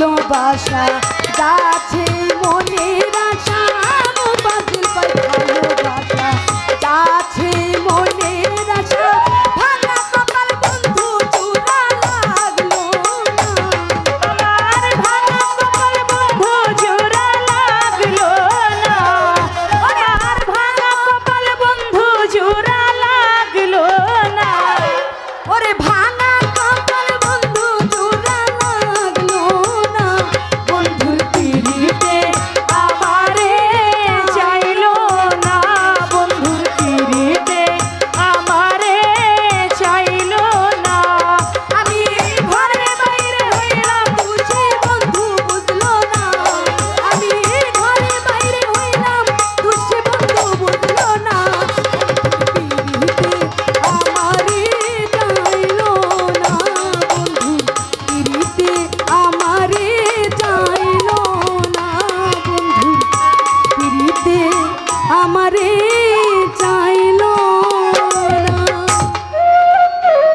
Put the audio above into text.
ভালোবাসা যাচ্ছে মনের